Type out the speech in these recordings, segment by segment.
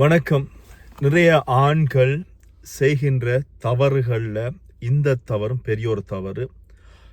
வணக்கம். நிறைய ஆண்கள் செய்கின்ற தவறுகளில் இந்த தவறும் பெரிய ஒரு தவறு.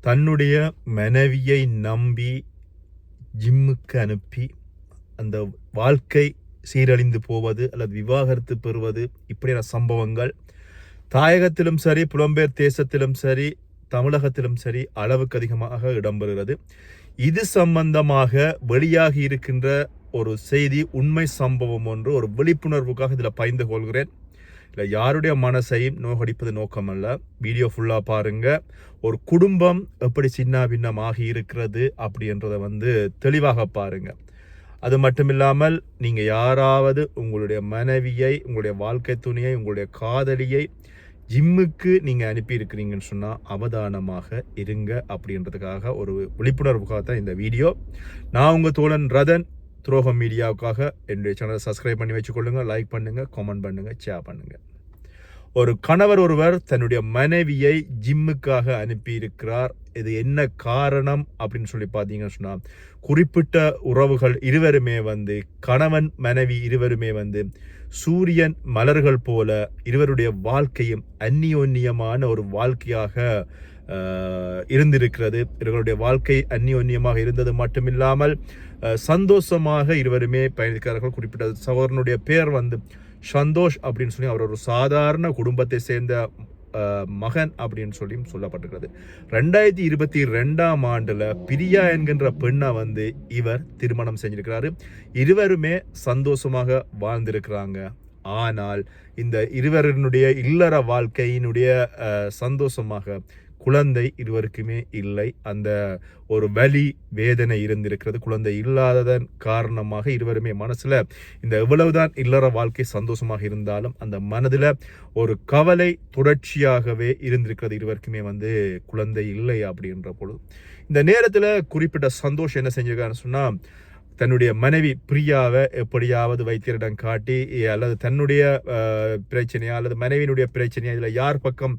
தன்னுடைய மனைவியை நம்பி ஜிம்முக்கு அனுப்பி அந்த வாழ்க்கை சீரழிந்து போவது அல்லது விவாகரத்து பெறுவது இப்படியான சம்பவங்கள் தாயகத்திலும் சரி புலம்பெயர் தேசத்திலும் சரி தமிழகத்திலும் சரி அளவுக்கு அதிகமாக இடம்பெறுகிறது. இது சம்பந்தமாக வெளியாகி இருக்கின்ற ஒரு செய்தி உண்மை சம்பவம் ஒன்று ஒரு விழிப்புணர்வுக்காக இதில் பயந்து கொள்கிறேன். இல்லை யாருடைய மனசையும் நோகடிப்பது நோக்கமல்ல. வீடியோ ஃபுல்லாக பாருங்க. ஒரு குடும்பம் எப்படி சின்ன பின்னமாகி இருக்கிறது அப்படின்றத வந்து தெளிவாக பாருங்க. அது மட்டும் இல்லாமல் நீங்கள் யாராவது உங்களுடைய மனைவியை உங்களுடைய வாழ்க்கை துணையை உங்களுடைய காதலியை ஜிம்முக்கு நீங்கள் அனுப்பியிருக்கிறீங்கன்னு சொன்னால் அவதானமாக இருங்க அப்படின்றதுக்காக ஒரு விழிப்புணர்வுக்காக தான் இந்த வீடியோ. நான் உங்கள் தோழன் ரதன். துரோகம் மீடியாவுக்காக என்னுடைய சேனலை சப்ஸ்கிரைப் பண்ணி வச்சுக்கொள்ளுங்க லைக் பண்ணுங்கள் கமெண்ட் பண்ணுங்கள் ஷேர் பண்ணுங்கள் ஒரு கணவர் ஒருவர் தன்னுடைய மனைவியை ஜிம்முக்காக அனுப்பியிருக்கிறார். இது என்ன காரணம் அப்படின்னு சொல்லி பார்த்தீங்கன்னு சொன்னால் குறிப்பிட்ட உறவுகள் இருவருமே வந்து கணவன் மனைவி இருவருமே வந்து சூரியன் மலர்கள் போல இருவருடைய வாழ்க்கையும் அந்நியோன்னியமான ஒரு வாழ்க்கையாக இருந்திருக்கிறது. இவர்களுடைய வாழ்க்கை அந்நியோன்யமாக இருந்தது மட்டுமில்லாமல் சந்தோஷமாக இருவருமே பயணிக்கிறார்கள். குறிப்பிட்ட சகோதரனுடைய பெயர் வந்து சந்தோஷ் அப்படின்னு சொல்லி அவர் ஒரு சாதாரண குடும்பத்தை சேர்ந்த மகன் அப்படின்னு சொல்லியும் சொல்லப்பட்டிருக்கிறது. ரெண்டாயிரத்தி இருபத்தி ரெண்டாம் ஆண்டில் பிரியா என்கின்ற பெண்ணை வந்து இவர் திருமணம் செஞ்சிருக்கிறாரு. இருவருமே சந்தோஷமாக வாழ்ந்திருக்கிறாங்க. ஆனால் இந்த இருவரினுடைய இல்லற வாழ்க்கையினுடைய சந்தோஷமாக குழந்தை இருவருக்குமே இல்லை. அந்த ஒரு வலி வேதனை இருந்திருக்கிறது. குழந்தை இல்லாததன் காரணமாக இருவருமே மனசுல இந்த எவ்வளவுதான் இல்லற வாழ்க்கை சந்தோஷமாக இருந்தாலும் அந்த மனதுல ஒரு கவலை தொடர்ச்சியாகவே இருந்திருக்கிறது. இருவருக்குமே வந்து குழந்தை இல்லை அப்படின்ற பொழுது. இந்த நேரத்துல குறிப்பிட்ட சந்தோஷம் என்ன செஞ்சிருக்காருன்னு சொன்னா தன்னுடைய மனைவி பிரியாவை எப்படியாவது வைத்தியரிடம் காட்டி அல்லது தன்னுடைய பிரச்சனையா அல்லது மனைவியினுடைய பிரச்சனையா இதில் யார் பக்கம்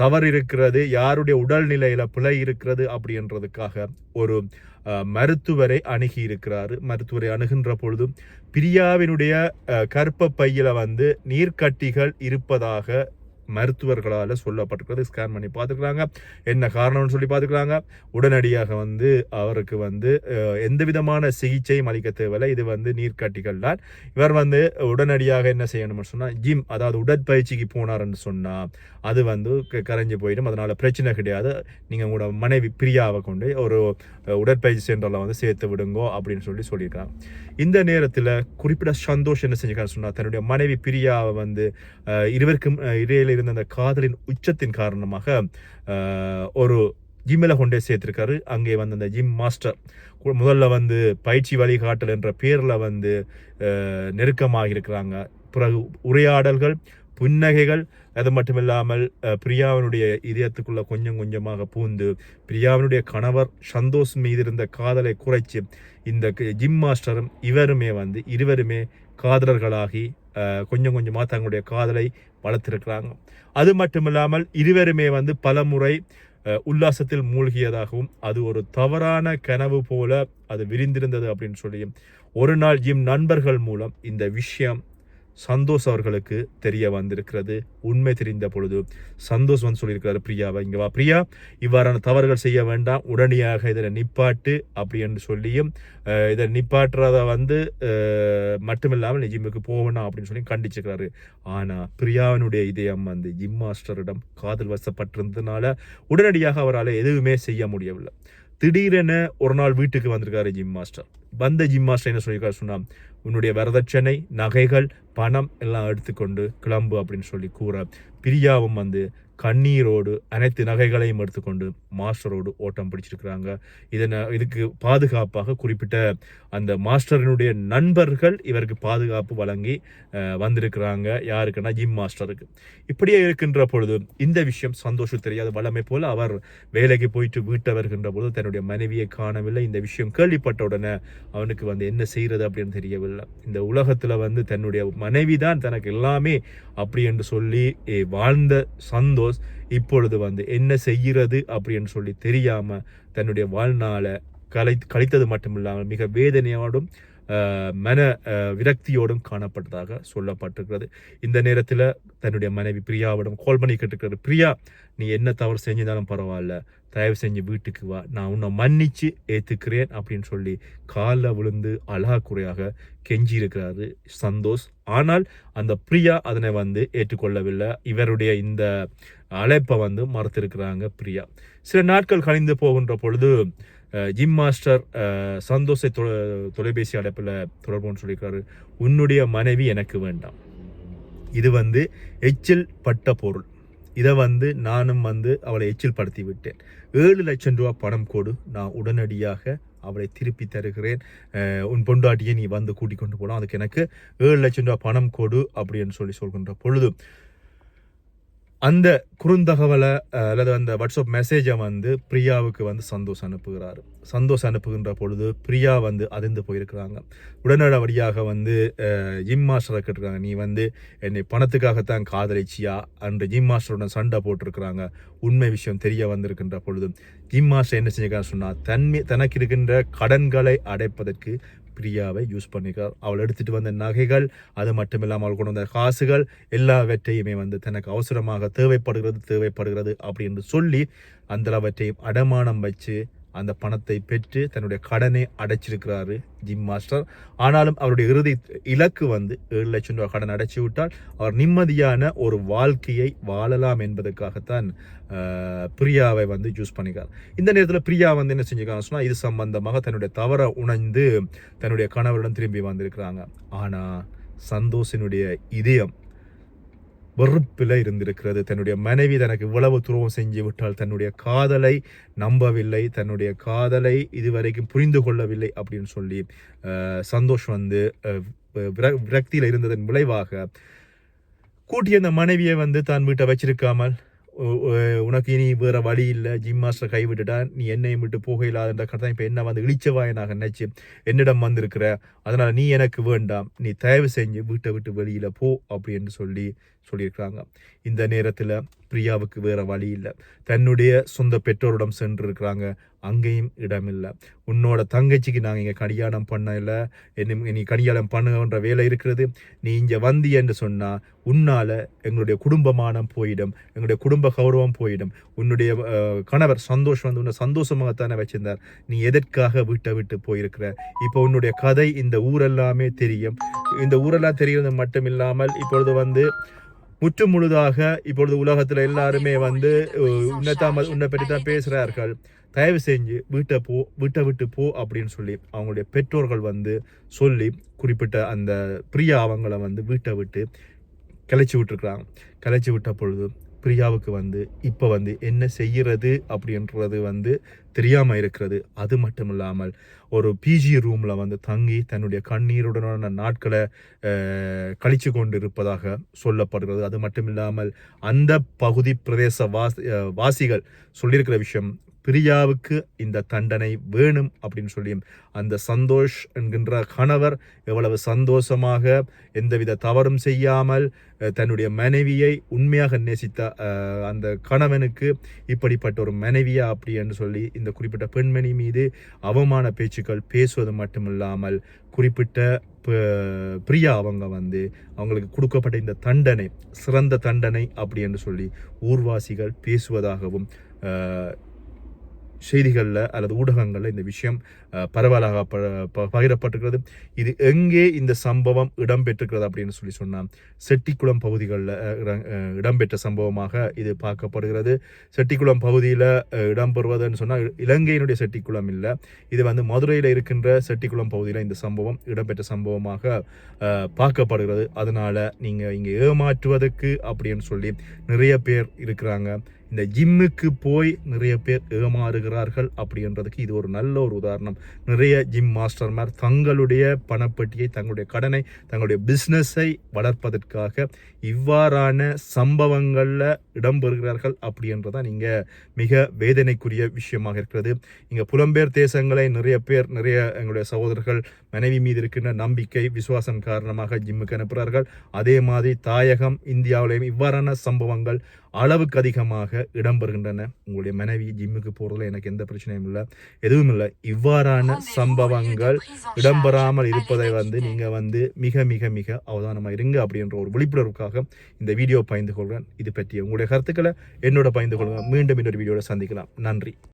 தவறு இருக்கிறது யாருடைய உடல்நிலையில் பிழை இருக்கிறது அப்படின்றதுக்காக ஒரு மருத்துவரை அணுகி இருக்கிறாரு மருத்துவரை அணுகின்ற பொழுது பிரியாவினுடைய கற்ப பையில் வந்து நீர்க்கட்டிகள் இருப்பதாக மருத்துவர்களால் சொல்லப்பட்டிருக்கிறது. ஸ்கேன் பண்ணி பார்த்துக்கிறாங்க என்ன காரணம்னு சொல்லி பார்த்துக்கிறாங்க உடனடியாக வந்து அவருக்கு வந்து எந்த விதமான சிகிச்சையும் அளிக்க தேவையில்லை. இது வந்து நீர்க்கட்டிகள் தான். இவர் வந்து உடனடியாக என்ன செய்யணும்னு சொன்னால் ஜிம் அதாவது உடற்பயிற்சிக்கு போனாருன்னு சொன்னால் அது வந்து க- போயிடும். அதனால் பிரச்சனை கிடையாது. நீங்கள் உங்களோட மனைவி பிரியாவை கொண்டு ஒரு உடற்பயிற்சி சென்டரில் வந்து சேர்த்து விடுங்கோ அப்படின்னு சொல்லி சொல்லியிருக்காங்க. இந்த நேரத்தில் குறிப்பிட்ட சந்தோஷம் என்ன செஞ்சுக்கான்னு சொன்னால் தன்னுடைய மனைவி பிரியாவை வந்து இருவருக்கும் இடையில இருந்த அந்த காதலின் உச்சத்தின் காரணமாக ஒரு ஜிம்மில் கொண்டே சேர்த்துருக்காரு. அங்கே வந்து அந்த ஜிம் மாஸ்டர் முதல்ல வந்து பயிற்சி வழிகாட்டல் என்ற பேரில் வந்து நெருக்கமாக இருக்கிறாங்க பிறகு உரையாடல்கள் புன்னகைகள் அது மட்டும் இல்லாமல் பிரியாவினுடைய இதயத்துக்குள்ள கொஞ்சம் கொஞ்சமாக பூந்து பிரியாவினுடைய கணவர் சந்தோஷ் மீது இருந்த காதலை குறைச்சு இந்த க- ஜிம் மாஸ்டரும் இவருமே வந்து இருவருமே காதலர்களாகி கொஞ்சம் கொஞ்சமாக தங்களுடைய காதலை வளர்த்திருக்கிறாங்க. அது மட்டும் இல்லாமல் இருவருமே வந்து பலமுறை முறை உல்லாசத்தில் மூழ்கியதாகவும் அது ஒரு தவறான கனவு போல அது விரிந்திருந்தது அப்படின்னு சொல்லியும் ஒரு நாள் இம் நண்பர்கள் மூலம் இந்த விஷயம் சந்தோஷ் அவர்களுக்கு தெரிய வந்திருக்கிறது. உண்மை தெரிந்த பொழுது சந்தோஷ் வந்து சொல்லியிருக்கிறார் பிரியாவை இங்கே வா பிரியா. இவ்வாறான தவறுகள் செய்ய வேண்டாம். உடனடியாக இதில் நிப்பாட்டு அப்படி என்று சொல்லியும் இதை நிப்பாட்டுறத வந்து மட்டுமில்லாமல் நீ ஜிம்முக்கு போகணும் அப்படின்னு சொல்லி கண்டிச்சிருக்கிறாரு. ஆனா பிரியாவினுடைய இதயம் வந்து ஜிம் மாஸ்டரிடம் காதல் வசப்பட்டிருந்ததுனால உடனடியாக அவரால் எதுவுமே செய்ய முடியவில்லை. திடீரென ஒரு நாள் வீட்டுக்கு வந்திருக்காரு ஜிம் மாஸ்டர் வந்த ஜிம் மாஸ்டர் என்ன சொல்லியிருக்காரு சொன்னால் உன்னுடைய வரதட்சணை நகைகள் பணம் எல்லாம் எடுத்துக்கொண்டு கிளம்பு அப்படின்னு சொல்லி கூற பிரியாவும் வந்து கண்ணீரோடு அனைத்து நகைகளையும் எடுத்துக்கொண்டு மாஸ்டரோடு ஓட்டம் பிடிச்சிருக்கிறாங்க. இதனை இதுக்கு பாதுகாப்பாக குறிப்பிட்ட அந்த மாஸ்டரினுடைய நண்பர்கள் இவருக்கு பாதுகாப்பு வழங்கி வந்திருக்கிறாங்க. யாருக்குன்னா ஜிம் மாஸ்டருக்கு. இப்படியே இருக்கின்ற பொழுது இந்த விஷயம் சந்தோஷம் தெரியாத வளமை போல அவர் வேலைக்கு போயிட்டு வீட்டை வருகின்ற பொழுது தன்னுடைய மனைவியை காணவில்லை. இந்த விஷயம் கேள்விப்பட்ட உடனே அவனுக்கு வந்து என்ன செய்யறது அப்படின்னு தெரியவில்லை. இந்த உலகத்தில் வந்து தன்னுடைய மனைவி தான் தனக்கு எல்லாமே அப்படி என்று சொல்லி வாழ்ந்த சந்தோஷம் பவுலோஸ் இப்பொழுது வந்து என்ன செய்கிறது அப்படின்னு சொல்லி தெரியாமல் தன்னுடைய வாழ்நாளை கலை கழித்தது மட்டும் இல்லாமல் மிக வேதனையோடும் மன விரக்தியோடும் காணப்பட்டதாக சொல்லப்பட்டிருக்கிறது. இந்த நேரத்தில் தன்னுடைய மனைவி பிரியாவிடம் கால் பண்ணி கேட்டுக்கிறது பிரியா நீ என்ன தவறு செஞ்சிருந்தாலும் பரவாயில்ல. தயவு செஞ்சு வீட்டுக்கு வா. நான் உன்னை மன்னிச்சு ஏற்றுக்கிறேன் அப்படின்னு சொல்லி காலில் விழுந்து அழகா குறையாக கெஞ்சி இருக்கிறாரு சந்தோஷ். ஆனால் அந்த பிரியா அதனை வந்து ஏற்றுக்கொள்ளவில்லை. இவருடைய இந்த அழைப்பை வந்து மறுத்திருக்கிறாங்க பிரியா. சில நாட்கள் கழிந்து போகின்ற பொழுது ஜிம் மாஸ்டர் சந்தோஷை தொ தொலைபேசி அழைப்பில் தொடர்புன்னு சொல்லியிருக்காரு. உன்னுடைய மனைவி எனக்கு வேண்டாம். இது வந்து எச்சில் பட்ட பொருள். இதை வந்து நானும் வந்து அவளை எச்சில் படுத்தி விட்டேன். ஏழு லட்சம் ரூபா பணம் கொடு. நான் உடனடியாக அவளை திருப்பி தருகிறேன். உன் பொண்டாட்டியை நீ வந்து கூட்டிக் கொண்டு போகலாம் அதுக்கு எனக்கு ஏழு லட்சம் ரூபா பணம் கொடு அப்படின்னு சொல்லி சொல்கின்ற பொழுது அந்த குறுந்தகவலை அல்லது அந்த வாட்ஸ்அப் மெசேஜை வந்து பிரியாவுக்கு வந்து சந்தோஷ் அனுப்புகிறார். சந்தோஷ் அனுப்புகின்ற பொழுது பிரியா வந்து அதிர்ந்து போயிருக்கிறாங்க. உடனடியாக வந்து ஜிம் மாஸ்டரை கேட்டிருக்காங்க. நீ வந்து என்னை பணத்துக்காகத்தான் காதலிச்சியா? அன்று ஜிம் மாஸ்டருடன் சண்டை போட்டிருக்கிறாங்க. உண்மை விஷயம் தெரிய வந்திருக்கின்ற பொழுது ஜிம் மாஸ்டர் என்ன செஞ்சிருக்கான்னு சொன்னால் தன்மை தனக்கு இருக்கின்ற கடன்களை அடைப்பதற்கு பிரியாவை யூஸ் பண்ணிக்கிறார். அவள் எடுத்துகிட்டு வந்த நகைகள் அது மட்டும் இல்லாமல் அவள் கொண்டு வந்த காசுகள் எல்லாவற்றையுமே வந்து தனக்கு அவசரமாக தேவைப்படுகிறது தேவைப்படுகிறது அப்படின்னு சொல்லி அந்த அடமானம் வச்சு அந்த பணத்தை பெற்று தன்னுடைய கடனை அடைச்சிருக்கிறாரு ஜிம் மாஸ்டர். ஆனாலும் அவருடைய இறுதி இலக்கு வந்து ஏழு லட்சம் ரூபாய் கடன் அடைச்சி விட்டால் அவர் நிம்மதியான ஒரு வாழ்க்கையை வாழலாம் என்பதற்காகத்தான் பிரியாவை வந்து யூஸ் பண்ணிக்கிறார். இந்த நேரத்தில் பிரியா வந்து என்ன செஞ்சுக்காங்க சொன்னால் இது சம்பந்தமாக தன்னுடைய தவறை உணர்ந்து தன்னுடைய கணவரிடம் திரும்பி வந்திருக்கிறாங்க. ஆனால் சந்தோஷினுடைய இதயம் வெறுப்பில் இருந்திருக்கிறது. தன்னுடைய மனைவி தனக்கு இவ்வளவு துரோகம் செஞ்சு விட்டால் தன்னுடைய காதலை நம்பவில்லை தன்னுடைய காதலை இதுவரைக்கும் புரிந்து கொள்ளவில்லை அப்படின்னு சொல்லி சந்தோஷம் சந்தோஷ் வந்து விரக்தியில் இருந்ததன் விளைவாக கூட்டிய அந்த மனைவியை வந்து தான் வீட்டை வச்சிருக்காமல் உனக்கு இனி வேறு வழி இல்லை. ஜிம் மாஸ்டர் கைவிட்டுட்டா நீ என்னையும் விட்டு போக இல்லாத கடத்தான் இப்போ என்ன வந்து இழிச்சவாயனாக நினச்சி என்னிடம் வந்திருக்கிற? அதனால் நீ எனக்கு வேண்டாம். நீ தயவு செஞ்சு வீட்டை விட்டு வெளியில் போ அப்படின்னு சொல்லி சொல்லியிருக்கிறாங்க. இந்த நேரத்தில் பிரியாவுக்கு வேறு வழி இல்லை. தன்னுடைய சொந்த பெற்றோரிடம் சென்று இருக்கிறாங்க அங்கேயும் இடமில்லை உன்னோட தங்கச்சிக்கு நாங்கள் இங்கே கல்யாணம் பண்ண இல்லை என்ன நீ கல்யாணம் பண்ணுன்ற வேலை இருக்கிறது. நீ இங்கே வந்தி என்று சொன்னால் உன்னால் எங்களுடைய குடும்பமானம் போயிடும். எங்களுடைய குடும்ப கௌரவம் போயிடும். உன்னுடைய கணவர் சந்தோஷம் வந்து உன்னை சந்தோஷமாகத்தானே வச்சிருந்தார். நீ எதற்காக வீட்டை விட்டு போயிருக்கிற? இப்போ உன்னுடைய கதை இந்த ஊரெல்லாமே தெரியும். இந்த ஊரெல்லாம் தெரிகிறது மட்டும் இல்லாமல் இப்பொழுது வந்து முற்று முழுதாக இப்பொழுது உலகத்தில் எல்லாருமே வந்து உன்னத்தாம உன்னை பற்றி தான் பேசுகிறார்கள் தயவு செஞ்சு வீட்டை போ வீட்டை விட்டு போ அப்படின்னு சொல்லி அவங்களுடைய பெற்றோர்கள் வந்து சொல்லி குறிப்பிட்ட அந்த பிரியா அவங்கள வந்து வீட்டை விட்டு கிளச்சி விட்டுருக்குறாங்க. கிளச்சி விட்ட பொழுது பிரியாவுக்கு வந்து இப்போ வந்து என்ன செய்கிறது அப்படின்றது வந்து தெரியாமல் இருக்கிறது. அது மட்டும் இல்லாமல் ஒரு பிஜி ரூமில் வந்து தங்கி தன்னுடைய கண்ணீருடனான நாட்களை கழித்து கொண்டு இருப்பதாக சொல்லப்படுகிறது. அது மட்டும் இல்லாமல் அந்த பகுதி பிரதேச வாசி வாசிகள் சொல்லியிருக்கிற விஷயம் பிரியாவுக்கு இந்த தண்டனை வேணும் அப்படின்னு சொல்லி அந்த சந்தோஷ் என்கின்ற கணவர் எவ்வளவு சந்தோஷமாக எந்தவித தவறும் செய்யாமல் தன்னுடைய மனைவியை உண்மையாக நேசித்த அந்த கணவனுக்கு இப்படிப்பட்ட ஒரு மனைவியா அப்படி என்று சொல்லி இந்த குறிப்பிட்ட பெண்மணி மீது அவமான பேச்சுக்கள் பேசுவது மட்டுமில்லாமல் குறிப்பிட்ட ப- பிரியா அவங்க வந்து அவங்களுக்கு கொடுக்கப்பட்ட இந்த தண்டனை சிறந்த தண்டனை அப்படி என்று சொல்லி ஊர்வாசிகள் பேசுவதாகவும் செய்திகளில் அல்லது ஊடகங்களில் இந்த விஷயம் பரவலாக ப- ப- பகிரப்பட்டிருக்கிறது. இது எங்கே இந்த சம்பவம் இடம்பெற்றிருக்கிறது அப்படின்னு சொல்லி சொன்னால் செட்டிக்குளம் பகுதிகளில் இடம்பெற்ற சம்பவமாக இது பார்க்கப்படுகிறது. செட்டிக்குளம் பகுதியில் இடம்பெறுவதுன்னு சொன்னால் இலங்கையினுடைய செட்டிக்குளம் இல்லை. இது வந்து மதுரையில் இருக்கின்ற செட்டிக்குளம் பகுதியில் இந்த சம்பவம் இடம்பெற்ற சம்பவமாக பார்க்கப்படுகிறது. அதனால் நீங்கள் இங்கே ஏமாற்றுவதற்கு அப்படின்னு சொல்லி நிறைய பேர் இருக்கிறாங்க. இந்த ஜிம்முக்கு போய் நிறைய பேர் ஏமாறுகிறார்கள் அப்படின்றதுக்கு இது ஒரு நல்ல ஒரு உதாரணம். நிறைய ஜிம் மாஸ்டர்மார் தங்களுடைய பணப்பட்டியை தங்களுடைய கடனை தங்களுடைய பிஸ்னஸை வளர்ப்பதற்காக இவ்வாறான சம்பவங்களில் இடம்பெறுகிறார்கள் அப்படின்றதான் இங்கே மிக வேதனைக்குரிய விஷயமாக இருக்கிறது. இங்கே புலம்பெயர் தேசங்களை நிறைய பேர் நிறைய எங்களுடைய சகோதரர்கள் மனைவி மீது இருக்கின்ற நம்பிக்கை விசுவாசம் காரணமாக ஜிம்முக்கு அனுப்புகிறார்கள். அதே மாதிரி தாயகம் இந்தியாவிலேயும் இவ்வாறான சம்பவங்கள் அளவுக்கு அதிகமாக இடம்பெறுகின்றன. உங்களுடைய மனைவி ஜிம்முக்கு போறதுல எனக்கு எந்த பிரச்சனையும் இல்லை. எதுவும் இல்லை. இவ்வாறான சம்பவங்கள் இடம்பெறாமல் இருப்பதை வந்து நீங்க வந்து மிக மிக மிக அவதானமா இருங்க அப்படின்ற ஒரு விழிப்புணர்வுக்காக இந்த வீடியோ பகிர்ந்து கொள்கிறேன். இது பற்றிய உங்களுடைய கருத்துக்களை என்னோட பகிர்ந்து கொள்ளுங்க மீண்டும் இன்னொரு வீடியோட சந்திக்கலாம். நன்றி.